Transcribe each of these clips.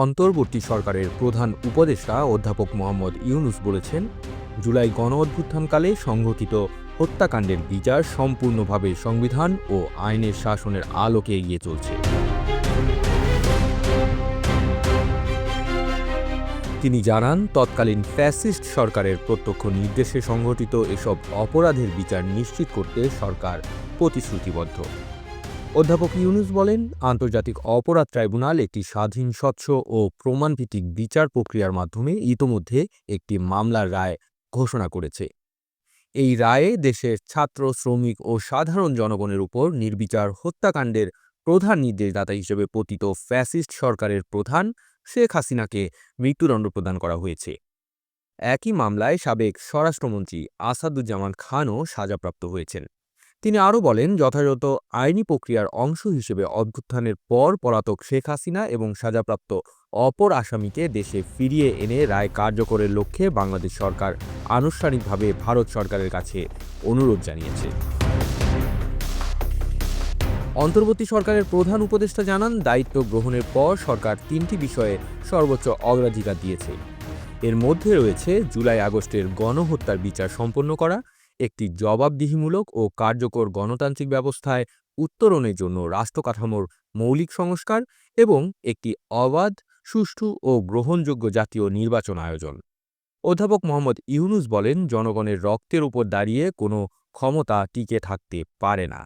অন্তর্বর্তী সরকারের প্রধান উপদেষ্টা অধ্যাপক মোহাম্মদ ইউনুস বলেছেন, জুলাই গণ অভ্যুত্থানকালে সংঘটিত হত্যাকাণ্ডের বিচার সম্পূর্ণভাবে সংবিধান ও আইনের শাসনের আলোকে এগিয়ে চলছে। তিনি জানান, তৎকালীন ফ্যাসিস্ট সরকারের প্রত্যক্ষ নির্দেশে সংঘটিত এসব অপরাধের বিচার নিশ্চিত করতে সরকার প্রতিশ্রুতিবদ্ধ। অধ্যাপক ইউনুস বলেন, আন্তর্জাতিক অপরাধ ট্রাইব্যুনাল একটি স্বাধীন, স্বচ্ছ ও প্রমাণভিত্তিক বিচার প্রক্রিয়ার মাধ্যমে ইতোমধ্যে একটি মামলার রায় ঘোষণা করেছে। এই রায়ে দেশের ছাত্র, শ্রমিক ও সাধারণ জনগণের উপর নির্বিচার হত্যাকাণ্ডের প্রধান নির্দেশদাতা হিসেবে পতিত ফ্যাসিস্ট সরকারের প্রধান শেখ হাসিনাকে মৃত্যুদণ্ড প্রদান করা হয়েছে। একই মামলায় সাবেক স্বরাষ্ট্রমন্ত্রী আসাদুজ্জামান খানও সাজাপ্রাপ্ত হয়েছেন। তিনি আরও বলেন, যথাযথ আইনি প্রক্রিয়ার অংশ হিসেবে অভ্যুত্থানের পর পলাতক শেখ হাসিনা এবং সাজাপ্রাপ্ত অপর আসামিকে দেশে ফিরিয়ে এনে রায় কার্যকরের লক্ষ্যে বাংলাদেশ সরকার আনুষ্ঠানিকভাবে ভারত সরকারের কাছে অনুরোধ জানিয়েছে। অন্তর্বর্তী সরকারের প্রধান উপদেষ্টা জানান, দায়িত্ব গ্রহণের পর সরকার তিনটি বিষয়ে সর্বোচ্চ অগ্রাধিকার দিয়েছে। এর মধ্যে রয়েছে, জুলাই আগস্টের গণহত্যার বিচার সম্পন্ন করা একটি জবাবদিহিমূলক ও কার্যকর গণতান্ত্রিক ব্যবস্থায় উত্তরণের জন্য রাষ্ট্র কাঠামোর মৌলিক সংস্কার এবং একটি অবাধ, সুষ্ঠু ও গ্রহণযোগ্য জাতীয় নির্বাচন আয়োজন। অধ্যাপক মোহাম্মদ ইউনুস বলেন, জনগণের রক্তের উপর দাঁড়িয়ে কোনো ক্ষমতা টিকে থাকতে পারে না।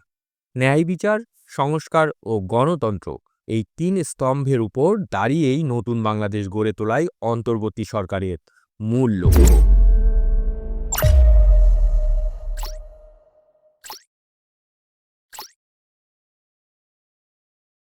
ন্যায় বিচার, সংস্কার ও গণতন্ত্র এই তিন স্তম্ভের উপর দাঁড়িয়েই নতুন বাংলাদেশ গড়ে তোলাই অন্তর্বর্তী সরকারের মূল লক্ষ্য।